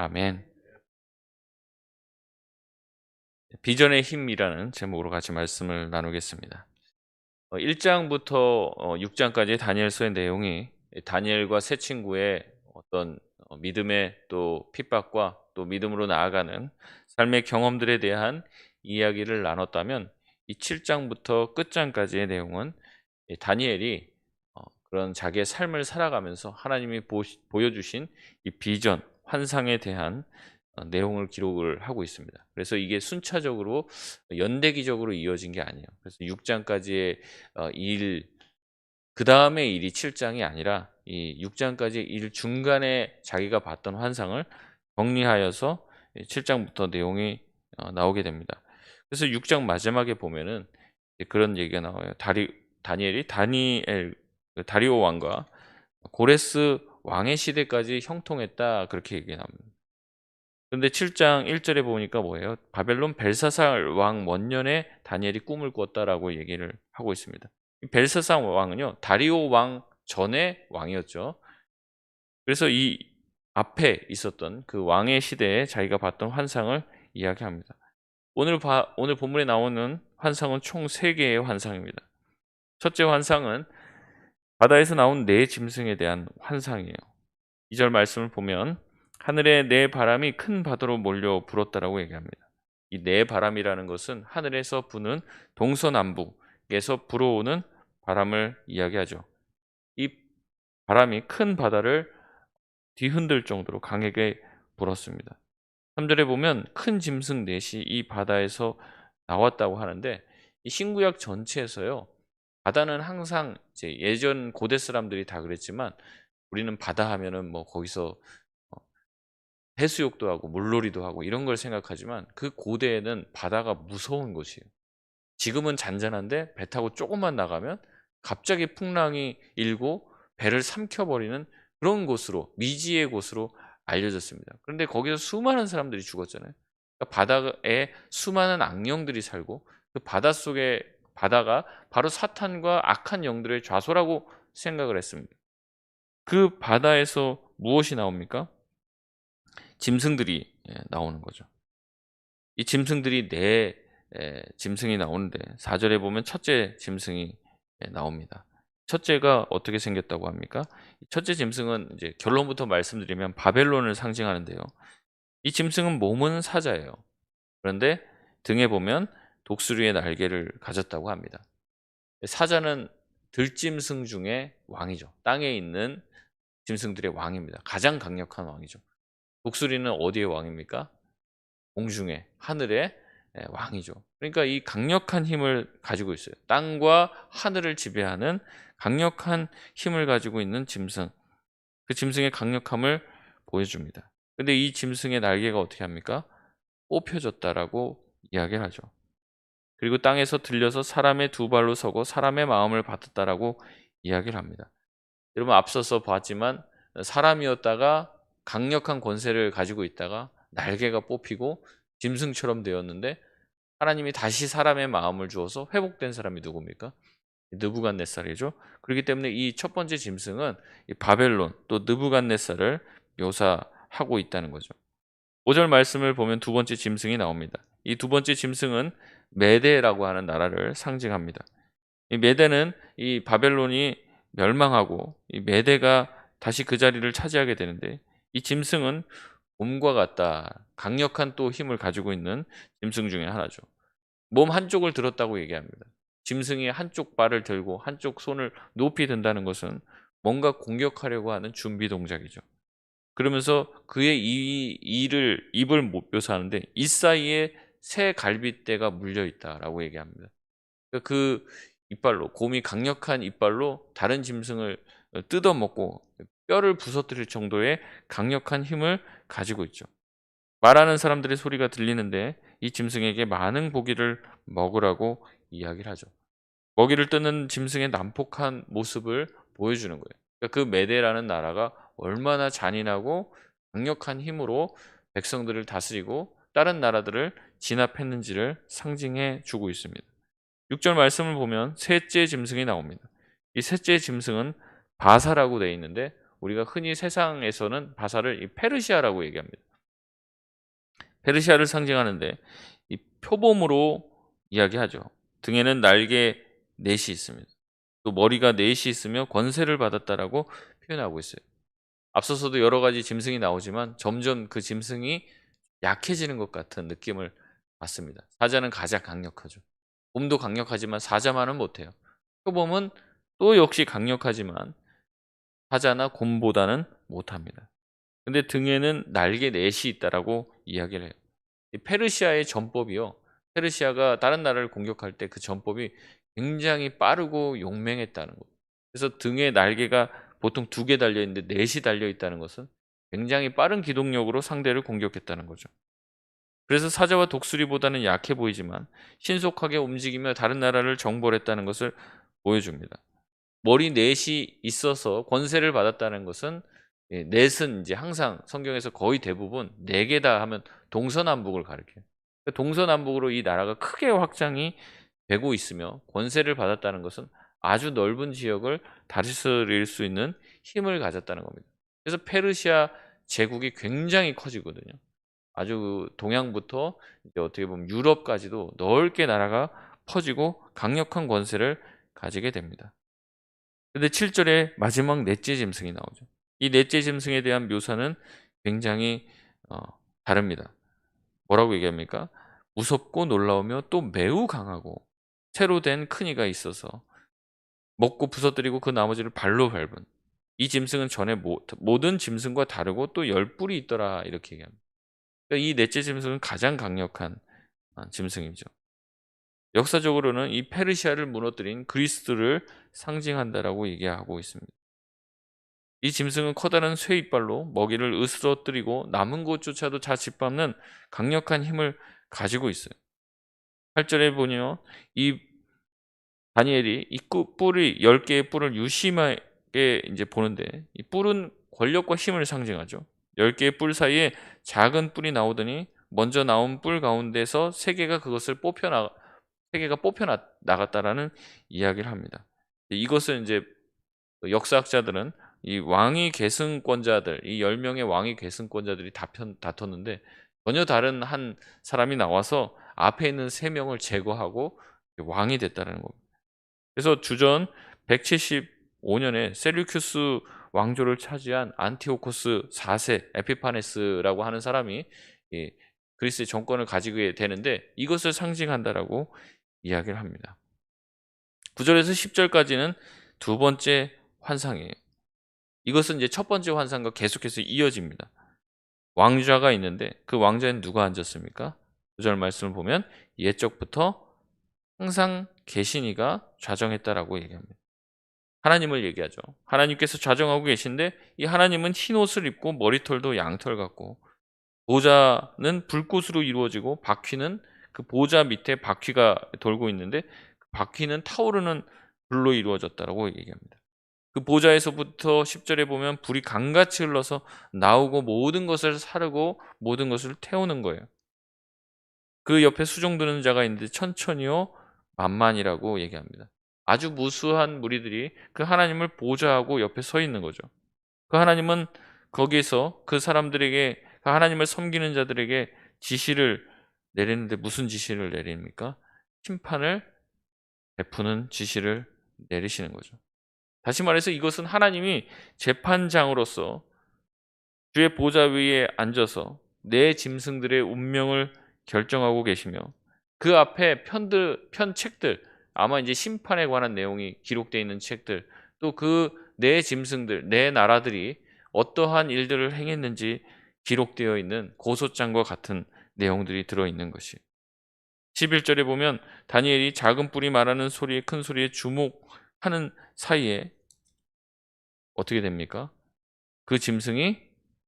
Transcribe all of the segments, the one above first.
아멘. 비전의 힘이라는 제목으로 같이 말씀을 나누겠습니다. 1장부터 6장까지의 다니엘서의 내용이 다니엘과 세 친구의 어떤 어, 믿음의 또 핍박과 또 믿음으로 나아가는 삶의 경험들에 대한 이야기를 나눴다면 이 7장부터 끝장까지의 내용은 다니엘이 어, 그런 자기의 삶을 살아가면서 하나님이 보여주신 이 비전, 환상에 대한 어, 내용을 기록을 하고 있습니다. 그래서 이게 순차적으로 연대기적으로 이어진 게 아니에요. 그래서 6장까지의 일, 그 다음에 일이 7장이 아니라 이 6장까지 일 중간에 자기가 봤던 환상을 정리하여서 7장부터 내용이 어, 나오게 됩니다. 그래서 6장 마지막에 보면은 그런 얘기가 나와요. 다리, 다니엘이 다니엘, 그 다리오 왕과 고레스 왕의 시대까지 형통했다. 그렇게 얘기 나옵니다. 근데 7장 1절에 보니까 뭐예요? 바벨론 벨사살 왕 원년에 다니엘이 꿈을 꿨다라고 얘기를 하고 있습니다. 벨사살 왕은요, 다리오 왕 전의 왕이었죠. 그래서 이 앞에 있었던 그 왕의 시대에 자기가 봤던 환상을 이야기합니다. 오늘 바, 오늘 본문에 나오는 환상은 총 3개의 환상입니다. 첫째 환상은 바다에서 나온 네 짐승에 대한 환상이에요. 2절 말씀을 보면 하늘에 네 바람이 큰 바다로 몰려 불었다라고 얘기합니다. 이 네 바람이라는 것은 하늘에서 부는 동서남북에서 불어오는 바람을 이야기하죠. 이 바람이 큰 바다를 뒤흔들 정도로 강하게 불었습니다. 3절에 보면 큰 짐승 넷이 이 바다에서 나왔다고 하는데 이 신구약 전체에서요. 바다는 항상 이제 예전 고대 사람들이 다 그랬지만 우리는 바다 하면은 뭐 거기서 어, 해수욕도 하고 물놀이도 하고 이런 걸 생각하지만 그 고대에는 바다가 무서운 곳이에요. 지금은 잔잔한데 배 타고 조금만 나가면 갑자기 풍랑이 일고 배를 삼켜버리는 그런 곳으로 미지의 곳으로 알려졌습니다. 그런데 거기서 수많은 사람들이 죽었잖아요. 그러니까 바다에 수많은 악령들이 살고 그 바다 속에 바다가 바로 사탄과 악한 영들의 좌소라고 생각을 했습니다. 그 바다에서 무엇이 나옵니까? 짐승들이 예, 나오는 거죠. 이 짐승들이 네 짐승이 나오는데 4절에 보면 첫째 짐승이 예, 나옵니다. 첫째가 어떻게 생겼다고 합니까? 첫째 짐승은 이제 결론부터 말씀드리면 바벨론을 상징하는데요. 이 짐승은 몸은 사자예요. 그런데 등에 보면 독수리의 날개를 가졌다고 합니다. 사자는 들짐승 중에 왕이죠. 땅에 있는 짐승들의 왕입니다. 가장 강력한 왕이죠. 독수리는 어디의 왕입니까? 공중에 하늘의 예, 왕이죠. 그러니까 이 강력한 힘을 가지고 있어요. 땅과 하늘을 지배하는 강력한 힘을 가지고 있는 짐승. 그 짐승의 강력함을 보여줍니다. 근데 이 짐승의 날개가 어떻게 합니까? 뽑혀졌다라고 이야기를 하죠. 그리고 땅에서 들려서 사람의 두 발로 서고 사람의 마음을 받았다라고 이야기를 합니다. 여러분 앞서서 봤지만 사람이었다가 강력한 권세를 가지고 있다가 날개가 뽑히고 짐승처럼 되었는데 하나님이 다시 사람의 마음을 주어서 회복된 사람이 누굽니까? 느부갓네살이죠. 그렇기 때문에 이 첫 번째 짐승은 바벨론 또 느부갓네살을 묘사하고 있다는 거죠. 5절 말씀을 보면 두 번째 짐승이 나옵니다. 이 두 번째 짐승은 메데라고 하는 나라를 상징합니다. 이 메데는 이 바벨론이 멸망하고 이 메데가 다시 그 자리를 차지하게 되는데 이 짐승은 몸과 같다. 강력한 또 힘을 가지고 있는 짐승 중에 하나죠. 몸 한쪽을 들었다고 얘기합니다. 짐승이 한쪽 발을 들고 한쪽 손을 높이 든다는 것은 뭔가 공격하려고 하는 준비 동작이죠. 그러면서 그의 이 이를 입을 못 묘사하는데 이 사이에 새 갈빗대가 물려 있다라고 얘기합니다. 그러니까 그 이빨로 곰이 강력한 이빨로 다른 짐승을 뜯어먹고 뼈를 부서뜨릴 정도의 강력한 힘을 가지고 있죠. 말하는 사람들의 소리가 들리는데 이 짐승에게 많은 고기를 먹으라고 이야기를 하죠. 먹이를 뜨는 짐승의 난폭한 모습을 보여주는 거예요. 그러니까 그 메데라는 나라가 얼마나 잔인하고 강력한 힘으로 백성들을 다스리고 다른 나라들을 진압했는지를 상징해 주고 있습니다. 6절 말씀을 보면 셋째 짐승이 나옵니다. 이 셋째 짐승은 바사라고 되어 있는데 우리가 흔히 세상에서는 바사를 페르시아라고 얘기합니다. 페르시아를 상징하는데 이 표범으로 이야기하죠. 등에는 날개 넷이 있습니다. 또 머리가 넷이 있으며 권세를 받았다라고 표현하고 있어요. 앞서서도 여러 가지 짐승이 나오지만 점점 그 짐승이 약해지는 것 같은 느낌을 받습니다. 사자는 가장 강력하죠. 곰도 강력하지만 사자만은 못해요. 표범은 또 역시 강력하지만 사자나 곰보다는 못합니다. 근데 등에는 날개 넷이 있다라고 이야기를 해요. 이 페르시아의 전법이요. 페르시아가 다른 나라를 공격할 때 그 전법이 굉장히 빠르고 용맹했다는 것. 그래서 등에 날개가 보통 두 개 달려 있는데 넷이 달려 있다는 것은 굉장히 빠른 기동력으로 상대를 공격했다는 거죠. 그래서 사자와 독수리보다는 약해 보이지만 신속하게 움직이며 다른 나라를 정벌했다는 것을 보여줍니다. 머리 넷이 있어서 권세를 받았다는 것은 예, 넷은 이제 항상 성경에서 거의 대부분 네 개다 하면 동서남북을 가리켜요. 그러니까 동서남북으로 이 나라가 크게 확장이 되고 있으며 권세를 받았다는 것은 아주 넓은 지역을 다스릴 수 있는 힘을 가졌다는 겁니다. 그래서 페르시아 제국이 굉장히 커지거든요. 아주 동양부터 이제 어떻게 보면 유럽까지도 넓게 나라가 퍼지고 강력한 권세를 가지게 됩니다. 근데 7절에 마지막 넷째 짐승이 나오죠. 이 넷째 짐승에 대한 묘사는 굉장히 어, 다릅니다. 뭐라고 얘기합니까? 무섭고 놀라우며 또 매우 강하고 새로 된 큰 이가 있어서 먹고 부서뜨리고 그 나머지를 발로 밟은 이 짐승은 전에 모, 모든 짐승과 다르고 또 열 뿔이 있더라 이렇게 얘기합니다. 그러니까 이 넷째 짐승은 가장 강력한 어, 짐승이죠. 역사적으로는 이 페르시아를 무너뜨린 그리스도를 상징한다라고 얘기하고 있습니다. 이 짐승은 커다란 쇠 이빨로 먹이를 으스러뜨리고 남은 곳조차도 다 짓밟는 강력한 힘을 가지고 있어요. 8절에 보니요. 이 다니엘이 이 꾸- 뿔이 10개의 뿔을 유심하게 이제 보는데 이 뿔은 권력과 힘을 상징하죠. 10개의 뿔 사이에 작은 뿔이 나오더니 먼저 나온 뿔 가운데서 세 개가 그것을 뽑혀 나, 세 개가 뽑혀 나, 나갔다라는 이야기를 합니다. 이것을 이제 역사학자들은 이 왕위 계승권자들, 이 10명의 왕위 계승권자들이 다 편, 다퉜는데 전혀 다른 한 사람이 나와서 앞에 있는 세 명을 제거하고 왕이 됐다는 겁니다. 그래서 주전 175년에 셀류큐스 왕조를 차지한 안티오코스 4세 에피파네스라고 하는 사람이 이 그리스의 정권을 가지게 되는데 이것을 상징한다라고 이야기를 합니다. 9절에서 10절까지는 두 번째 환상이에요. 이것은 이제 첫 번째 환상과 계속해서 이어집니다. 왕좌가 있는데 그 왕좌에는 누가 앉았습니까? 9절 말씀을 보면 옛적부터 항상 계신 이가 좌정했다라고 얘기합니다. 하나님을 얘기하죠. 하나님께서 좌정하고 계신데 이 하나님은 흰 옷을 입고 머리털도 양털 같고 보좌는 불꽃으로 이루어지고 바퀴는 그 보좌 밑에 바퀴가 돌고 있는데 그 바퀴는 타오르는 불로 이루어졌다라고 얘기합니다. 그 보좌에서부터 10절에 보면 불이 강같이 흘러서 나오고 모든 것을 사르고 모든 것을 태우는 거예요. 그 옆에 수종 드는 자가 있는데 천천히요 만만이라고 얘기합니다. 아주 무수한 무리들이 그 하나님을 보좌하고 옆에 서 있는 거죠. 그 하나님은 거기에서 그 사람들에게 그 하나님을 섬기는 자들에게 지시를 내리는데 무슨 지시를 내립니까? 심판을 베푸는 지시를 내리시는 거죠. 다시 말해서 이것은 하나님이 재판장으로서 주의 보좌 위에 앉아서 내 짐승들의 운명을 결정하고 계시며 그 앞에 편들 편책들 아마 이제 심판에 관한 내용이 기록되어 있는 책들 또 그 내 짐승들 내 나라들이 어떠한 일들을 행했는지 기록되어 있는 고소장과 같은 내용들이 들어 있는 것이 11절에 보면 다니엘이 작은 뿔이 말하는 소리에 큰 소리에 주목하는 사이에 어떻게 됩니까? 그 짐승이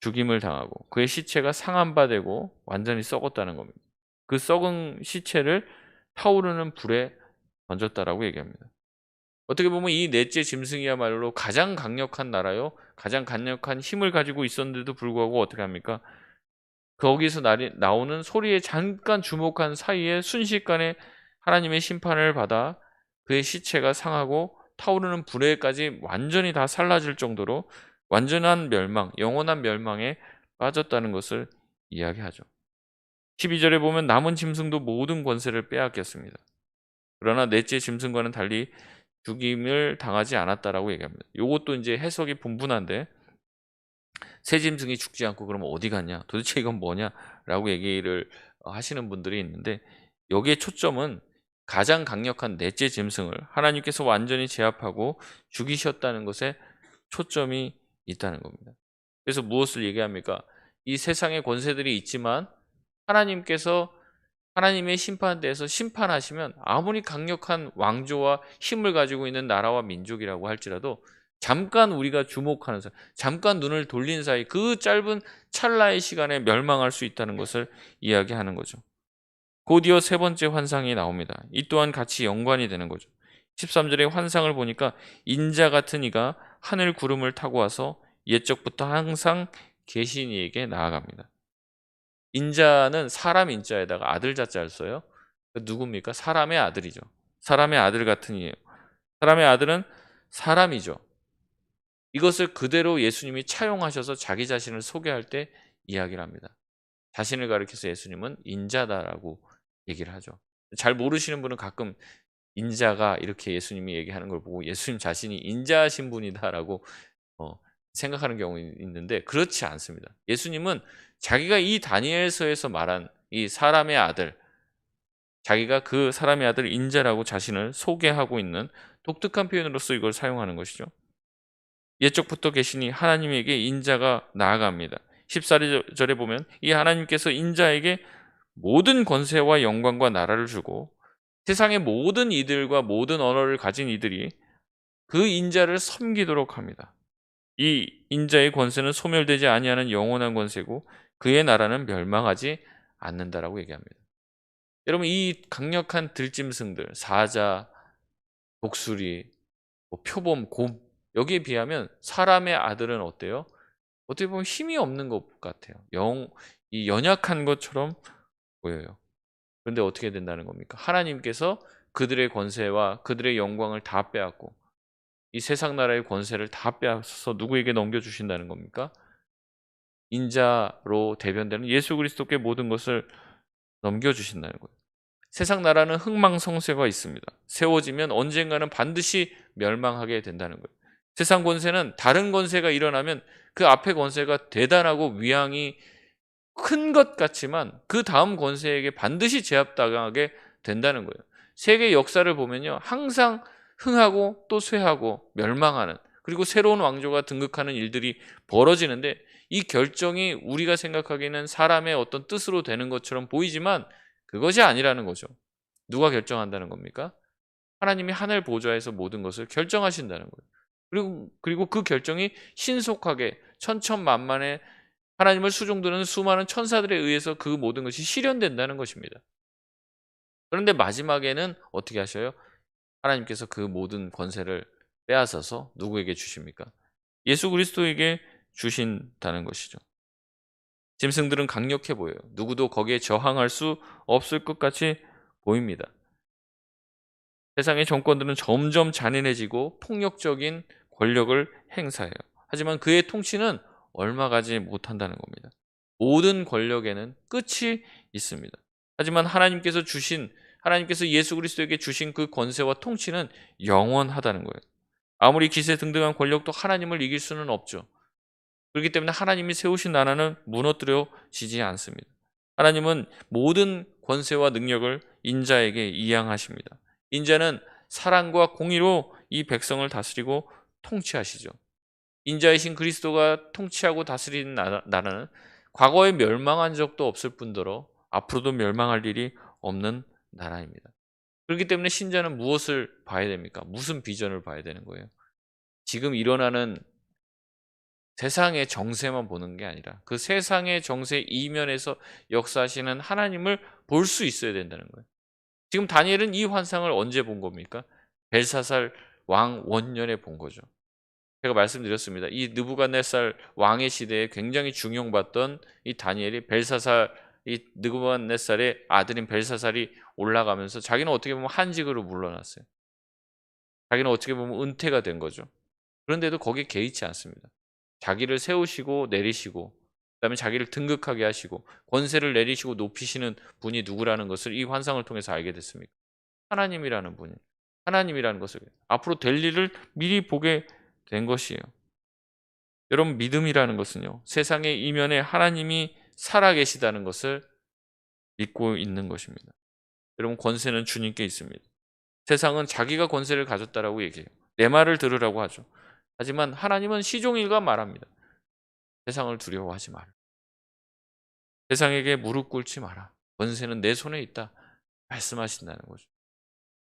죽임을 당하고 그의 시체가 상한 바 되고 완전히 썩었다는 겁니다. 그 썩은 시체를 타오르는 불에 던졌다라고 얘기합니다. 어떻게 보면 이 넷째 짐승이야말로 가장 강력한 나라요, 가장 강력한 힘을 가지고 있었는데도 불구하고 어떻게 합니까? 거기서 나오는 소리에 잠깐 주목한 사이에 순식간에 하나님의 심판을 받아 그의 시체가 상하고 타오르는 불에까지 완전히 다 살라질 정도로 완전한 멸망, 영원한 멸망에 빠졌다는 것을 이야기하죠. 12절에 보면 남은 짐승도 모든 권세를 빼앗겼습니다. 그러나 넷째 짐승과는 달리 죽임을 당하지 않았다라고 얘기합니다. 이것도 이제 해석이 분분한데 새 짐승이 죽지 않고 그러면 어디 갔냐? 도대체 이건 뭐냐라고 얘기를 하시는 분들이 있는데 여기에 초점은 가장 강력한 넷째 짐승을 하나님께서 완전히 제압하고 죽이셨다는 것에 초점이 있다는 겁니다. 그래서 무엇을 얘기합니까? 이 세상의 권세들이 있지만 하나님께서 하나님의 심판대에서 심판하시면 아무리 강력한 왕조와 힘을 가지고 있는 나라와 민족이라고 할지라도 잠깐 우리가 주목하는 사이, 잠깐 눈을 돌린 사이 그 짧은 찰나의 시간에 멸망할 수 있다는 것을 이야기하는 거죠. 곧이어 세 번째 환상이 나옵니다. 이 또한 같이 연관이 되는 거죠. 13절의 환상을 보니까 인자 같은 이가 하늘 구름을 타고 와서 옛적부터 항상 계신 이에게 나아갑니다. 인자는 사람 인자에다가 아들 자자를 써요. 그 누굽니까? 사람의 아들이죠. 사람의 아들 같은 이에요. 사람의 아들은 사람이죠. 이것을 그대로 예수님이 차용하셔서 자기 자신을 소개할 때 이야기를 합니다. 자신을 가리켜서 예수님은 인자다라고 얘기를 하죠. 잘 모르시는 분은 가끔 인자가 이렇게 예수님이 얘기하는 걸 보고 예수님 자신이 인자하신 분이다라고 어, 생각하는 경우 있는데 그렇지 않습니다. 예수님은 자기가 이 다니엘서에서 말한 이 사람의 아들, 자기가 그 사람의 아들 인자라고 자신을 소개하고 있는 독특한 표현으로서 이걸 사용하는 것이죠. 옛적부터 계시니 하나님에게 인자가 나아갑니다. 14절에 보면 이 하나님께서 인자에게 모든 권세와 영광과 나라를 주고 세상의 모든 이들과 모든 언어를 가진 이들이 그 인자를 섬기도록 합니다. 이 인자의 권세는 소멸되지 아니하는 영원한 권세고 그의 나라는 멸망하지 않는다라고 얘기합니다. 여러분 이 강력한 들짐승들 사자, 독수리, 뭐 표범, 곰 여기에 비하면 사람의 아들은 어때요? 어떻게 보면 힘이 없는 것 같아요. 영, 이 연약한 것처럼 보여요. 그런데 어떻게 된다는 겁니까? 하나님께서 그들의 권세와 그들의 영광을 다 빼앗고 이 세상 나라의 권세를 다 빼앗아서 누구에게 넘겨주신다는 겁니까? 인자로 대변되는 예수 그리스도께 모든 것을 넘겨주신다는 거예요. 세상 나라는 흥망성쇠가 있습니다. 세워지면 언젠가는 반드시 멸망하게 된다는 거예요. 세상 권세는 다른 권세가 일어나면 그 앞에 권세가 대단하고 위항이 큰 것 같지만 그 다음 권세에게 반드시 제압당하게 된다는 거예요. 세계 역사를 보면요. 항상 흥하고 또 쇠하고 멸망하는 그리고 새로운 왕조가 등극하는 일들이 벌어지는데 이 결정이 우리가 생각하기에는 사람의 어떤 뜻으로 되는 것처럼 보이지만 그것이 아니라는 거죠. 누가 결정한다는 겁니까? 하나님이 하늘 보좌에서 모든 것을 결정하신다는 거예요. 그리고 그리고 그 결정이 신속하게 천천만만에 하나님을 수종드는 수많은 천사들에 의해서 그 모든 것이 실현된다는 것입니다. 그런데 마지막에는 어떻게 하셔요? 하나님께서 그 모든 권세를 빼앗아서 누구에게 주십니까? 예수 그리스도에게 주신다는 것이죠. 짐승들은 강력해 보여요. 누구도 거기에 저항할 수 없을 것 같이 보입니다. 세상의 정권들은 점점 잔인해지고 폭력적인 권력을 행사해요. 하지만 그의 통치는 얼마 가지 못한다는 겁니다. 모든 권력에는 끝이 있습니다. 하지만 하나님께서 주신 하나님께서 예수 그리스도에게 주신 그 권세와 통치는 영원하다는 거예요. 아무리 기세 등등한 권력도 하나님을 이길 수는 없죠. 그렇기 때문에 하나님이 세우신 나라는 무너뜨려지지 않습니다. 하나님은 모든 권세와 능력을 인자에게 이양하십니다. 인자는 사랑과 공의로 이 백성을 다스리고 통치하시죠. 인자이신 그리스도가 통치하고 다스리는 나라는 과거에 멸망한 적도 없을 뿐더러 앞으로도 멸망할 일이 없는 나라입니다. 그렇기 때문에 신자는 무엇을 봐야 됩니까? 무슨 비전을 봐야 되는 거예요? 지금 일어나는 세상의 정세만 보는 게 아니라 그 세상의 정세 이면에서 역사하시는 하나님을 볼 수 있어야 된다는 거예요. 지금 다니엘은 이 환상을 언제 본 겁니까? 벨사살 왕 원년에 본 거죠. 제가 말씀드렸습니다. 이 느부갓네살 왕의 시대에 굉장히 중용받던 이 다니엘이 벨사살 이 느부갓네살의 아들인 벨사살이 올라가면서 자기는 어떻게 보면 한직으로 물러났어요. 자기는 어떻게 보면 은퇴가 된 거죠. 그런데도 거기에 개의치 않습니다. 자기를 세우시고 내리시고 그다음에 자기를 등극하게 하시고 권세를 내리시고 높이시는 분이 누구라는 것을 이 환상을 통해서 알게 됐습니다. 하나님이라는 분이 하나님이라는 것을 앞으로 될 일을 미리 보게 된 것이에요. 여러분 믿음이라는 것은요. 세상의 이면에 하나님이 살아계시다는 것을 믿고 있는 것입니다. 여러분 권세는 주님께 있습니다. 세상은 자기가 권세를 가졌다라고 얘기해요. 내 말을 들으라고 하죠. 하지만 하나님은 시종일관 말합니다. 세상을 두려워하지 마라. 세상에게 무릎 꿇지 마라. 권세는 내 손에 있다. 말씀하신다는 거죠.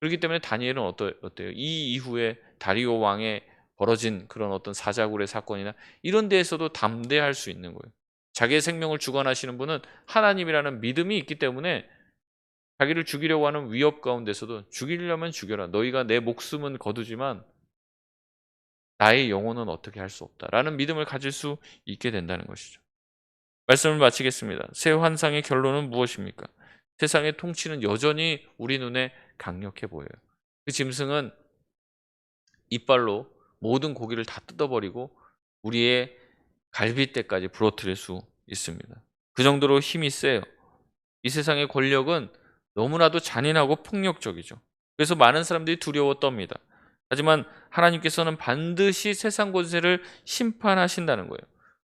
그렇기 때문에 다니엘은 어떠, 어때요? 이 이후에 다리오 왕의 벌어진 그런 어떤 사자굴의 사건이나 이런 데에서도 담대할 수 있는 거예요. 자기의 생명을 주관하시는 분은 하나님이라는 믿음이 있기 때문에 자기를 죽이려고 하는 위협 가운데서도 죽이려면 죽여라. 너희가 내 목숨은 거두지만 나의 영혼은 어떻게 할 수 없다라는 믿음을 가질 수 있게 된다는 것이죠. 말씀을 마치겠습니다. 새 환상의 결론은 무엇입니까? 세상의 통치는 여전히 우리 눈에 강력해 보여요. 그 짐승은 이빨로 모든 고기를 다 뜯어버리고 우리의 갈비뼈까지 부러뜨릴 수 있습니다. 그 정도로 힘이 세요. 이 세상의 권력은 너무나도 잔인하고 폭력적이죠. 그래서 많은 사람들이 두려워 떱니다. 하지만 하나님께서는 반드시 세상 권세를 심판하신다는 거예요.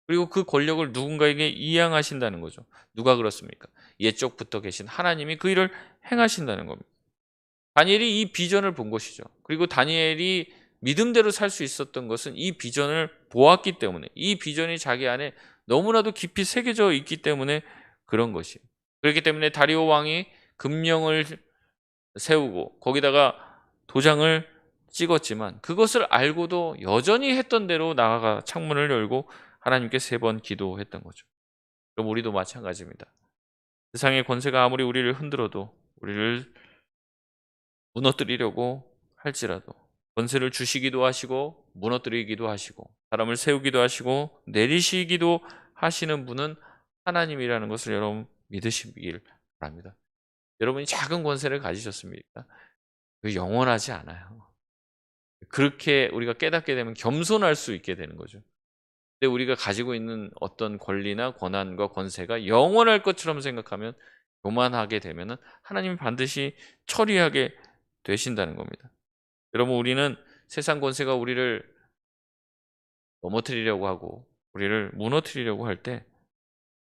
그리고 그 권력을 누군가에게 이양하신다는 거죠. 누가 그렇습니까? 옛적부터 계신 하나님이 그 일을 행하신다는 겁니다. 다니엘이 이 비전을 본 것이죠. 그리고 다니엘이 믿음대로 살 수 있었던 것은 이 비전을 보았기 때문에 이 비전이 자기 안에 너무나도 깊이 새겨져 있기 때문에 그런 것이에요. 그렇기 때문에 다리오 왕이 금령을 세우고 거기다가 도장을 찍었지만 그것을 알고도 여전히 했던 대로 나아가 창문을 열고 하나님께 세 번 기도했던 거죠. 그럼 우리도 마찬가지입니다. 세상의 권세가 아무리 우리를 흔들어도 우리를 무너뜨리려고 할지라도 권세를 주시기도 하시고 무너뜨리기도 하시고 사람을 세우기도 하시고 내리시기도 하시는 분은 하나님이라는 것을 여러분 믿으시길 바랍니다. 여러분이 작은 권세를 가지셨습니까? 그 영원하지 않아요. 그렇게 우리가 깨닫게 되면 겸손할 수 있게 되는 거죠. 근데 우리가 가지고 있는 어떤 권리나 권한과 권세가 영원할 것처럼 생각하면 교만하게 되면은 하나님이 반드시 처리하게 되신다는 겁니다. 여러분 우리는 세상 권세가 우리를 넘어뜨리려고 하고 우리를 무너뜨리려고 할 때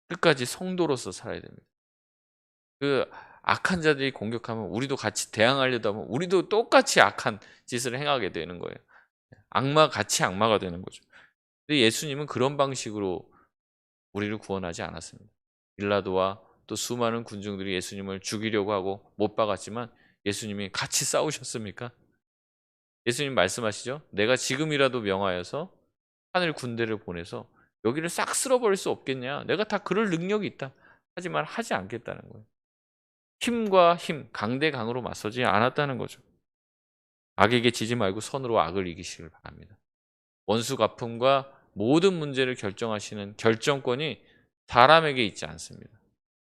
끝까지 성도로서 살아야 됩니다. 그 악한 자들이 공격하면 우리도 같이 대항하려다 하면 우리도 똑같이 악한 짓을 행하게 되는 거예요. 악마 같이 악마가 되는 거죠. 근데 예수님은 그런 방식으로 우리를 구원하지 않았습니다. 빌라도와 또 수많은 군중들이 예수님을 죽이려고 하고 못 박았지만 예수님이 같이 싸우셨습니까? 예수님 말씀하시죠. 내가 지금이라도 명하여서 하늘 군대를 보내서 여기를 싹 쓸어버릴 수 없겠냐? 내가 다 그럴 능력이 있다. 하지만 하지 않겠다는 거예요. 힘과 힘, 강대 강으로 맞서지 않았다는 거죠. 악에게 지지 말고 선으로 악을 이기시길 바랍니다. 원수 갚음과 모든 문제를 결정하시는 결정권이 사람에게 있지 않습니다.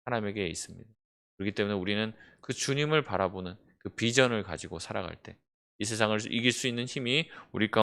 하나님에게 있습니다. 그렇기 때문에 우리는 그 주님을 바라보는 그 비전을 가지고 살아갈 때 이 세상을 이길 수 있는 힘이 우리 가운데